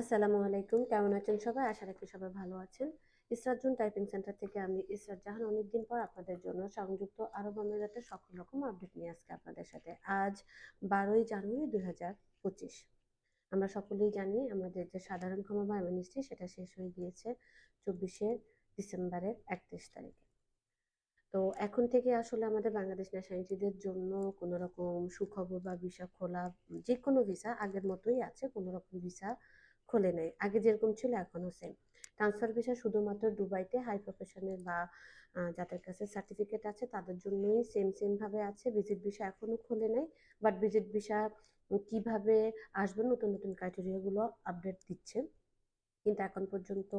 আসসালামু আলাইকুম। কেমন আছেন সবাই? আশা রাখি সবাই ভালো আছেন। ইসরাত জুন টাইপিং সেন্টার থেকে আমি ইসরাত জাহান। অনেকদিন পর আপনাদের জন্য সংযুক্ত আরব আমিরাতের সকল রকম আপডেট নিয়ে আজকে আপনাদের সাথে। আজ বারোই জানুয়ারি দুই পঁচিশ। আমরা সকলেই জানি আমাদের যে সাধারণ ক্ষমা বা অ্যামনিস্ট্রি সেটা শেষ হয়ে গিয়েছে চব্বিশে ডিসেম্বরের একত্রিশ তারিখে। তো এখন থেকে আসলে আমাদের বাংলাদেশ ন্যাশনালিটিদের জন্য কোনো রকম সুখবর বা ভিসা খোলা, যে কোনো ভিসা আগের মতোই আছে, কোনো রকম ভিসা খুলে নেয়। আগে যেরকম ছিল, এখনও সেম ট্রান্সফার ভিসা শুধুমাত্র দুবাইতে হাই প্রফেশনের বা যাদের কাছে সার্টিফিকেট আছে, তাদের জন্যই সেম সেম ভাবে আছে। ভিজিট ভিসা এখনও খুলে নেই বাট ভিজিট ভিসা কীভাবে আসবে, নতুন নতুন ক্রাইটেরিয়াগুলো আপডেট দিচ্ছে। কিন্তু এখন পর্যন্ত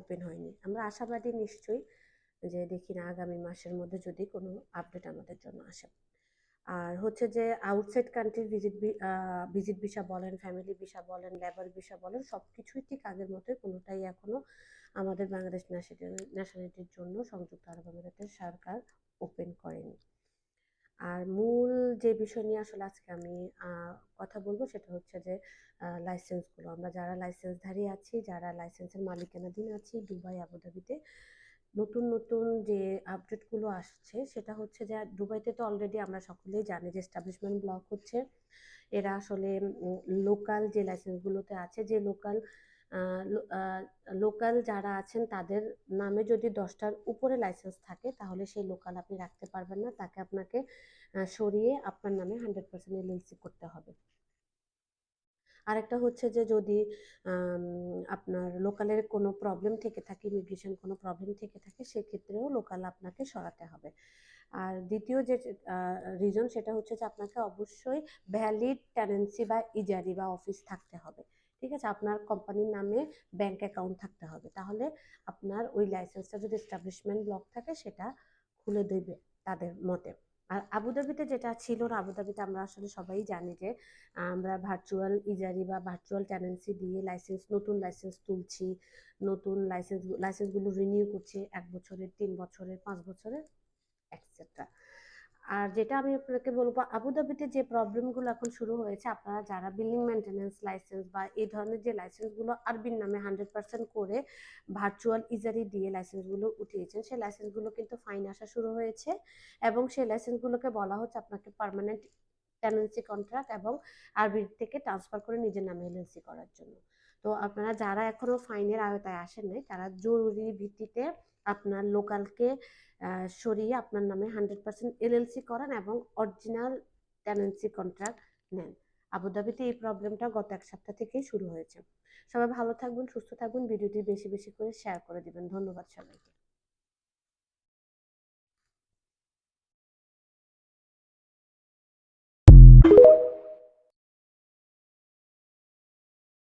ওপেন হয়নি। আমরা আশাবাদী নিশ্চয়ই যে, দেখি না আগামী মাসের মধ্যে যদি কোনো আপডেট আমাদের জন্য আসে। আর হচ্ছে যে আউটসাইড কান্ট্রির ভিজিট ভিজিট ভিসা বলেন ফ্যামিলি ভিসা বলেন লেবার ভিসা বলেন সব কিছুই ঠিক আগের মতোই কোনোটাই এখনও আমাদের বাংলাদেশ ন্যাশনালিটির জন্য সংযুক্ত আরব আমিরাতের সরকার ওপেন করেনি। আর মূল যে বিষয় নিয়ে আসলে আজকে আমি কথা বলব সেটা হচ্ছে যে লাইসেন্সগুলো আমরা যারা লাইসেন্সধারী আছি, যারা লাইসেন্সের মালিকানাধীন আছি, দুবাই, আবুধাবিতে নতুন নতুন যে আপডেটগুলো আসছে, সেটা হচ্ছে যে দুবাইতে তো অলরেডি আমরা সকলেই জানি যে এস্টাবলিশমেন্ট ব্লক হচ্ছে। এরা আসলে লোকাল যে লাইসেন্সগুলোতে আছে, যে লোকাল লোকাল যারা আছেন, তাদের নামে যদি দশটার উপরে লাইসেন্স থাকে, তাহলে সেই লোকাল আপনি রাখতে পারবেন না। তাকে আপনাকে সরিয়ে আপনার নামে হান্ড্রেড পার্সেন্ট এলএলসি করতে হবে। আরেকটা হচ্ছে যে যদি আপনার লোকালের কোনো প্রবলেম থেকে থাকে ইমিগ্রেশন কোনো প্রবলেম থেকে থাকে, সেক্ষেত্রেও লোকাল আপনাকে সরাতে হবে। আর দ্বিতীয় যে রিজন সেটা হচ্ছে যে আপনাকে অবশ্যই ভ্যালিড টেনেন্সি বা ইজারি বা অফিস থাকতে হবে। ঠিক আছে? আপনার কোম্পানির নামে ব্যাংক অ্যাকাউন্ট থাকতে হবে। তাহলে আপনার ওই লাইসেন্সটা যদি এস্টাবলিশমেন্ট ব্লক থাকে, সেটা খুলে দেবে তাদের মতে। আর আবুধাবিতে যেটা ছিল না আবুধাবিতে আমরা আসলে সবাই জানি যে, আমরা ভার্চুয়াল ইজারি বা ভার্চুয়াল টেনেন্সি দিয়ে লাইসেন্স নতুন লাইসেন্স তুলছি, নতুন লাইসেন্স লাইসেন্সগুলো রিনিউ করছি, এক বছরের, তিন বছরের, পাঁচ বছরের এক্সেট্রা আর যেটা আমি আপনাকে বলব আবুধাবিতে যে প্রবলেমগুলো এখন শুরু হয়েছে, আপনারা যারা বিল্ডিং মেনটেন্যান্স লাইসেন্স বা এই ধরনের যে লাইসেন্সগুলো আরবির নামে হান্ড্রেড পার্সেন্ট করে ভার্চুয়াল ইজারি দিয়ে লাইসেন্সগুলো উঠিয়েছেন, সেই লাইসেন্সগুলো কিন্তু ফাইন আসা শুরু হয়েছে এবং সেই লাইসেন্সগুলোকে বলা হচ্ছে আপনাকে পারমানেন্ট টেনেন্সি কন্ট্রাক্ট এবং আরবির থেকে ট্রান্সফার করে নিজের নামে এলএলসি করার জন্য। তো আপনারা যারা এখনও ফাইনের আওতায় আসেন নাই, তারা জরুরি ভিত্তিতে আপনার লোকালকে সরিয়ে আপনার নামে হান্ড্রেড পার্সেন্ট এলএলসি করান এবং অরিজিনাল টেনেন্সি কন্ট্রাক্ট নেন। আবুধাবিতে এই প্রবলেমটা গত এক সপ্তাহ থেকেই শুরু হয়েছে। সবাই ভালো থাকবেন, সুস্থ থাকবেন, ভিডিওটি বেশি বেশি করে শেয়ার করে দিবেন। ধন্যবাদ সবাইকে।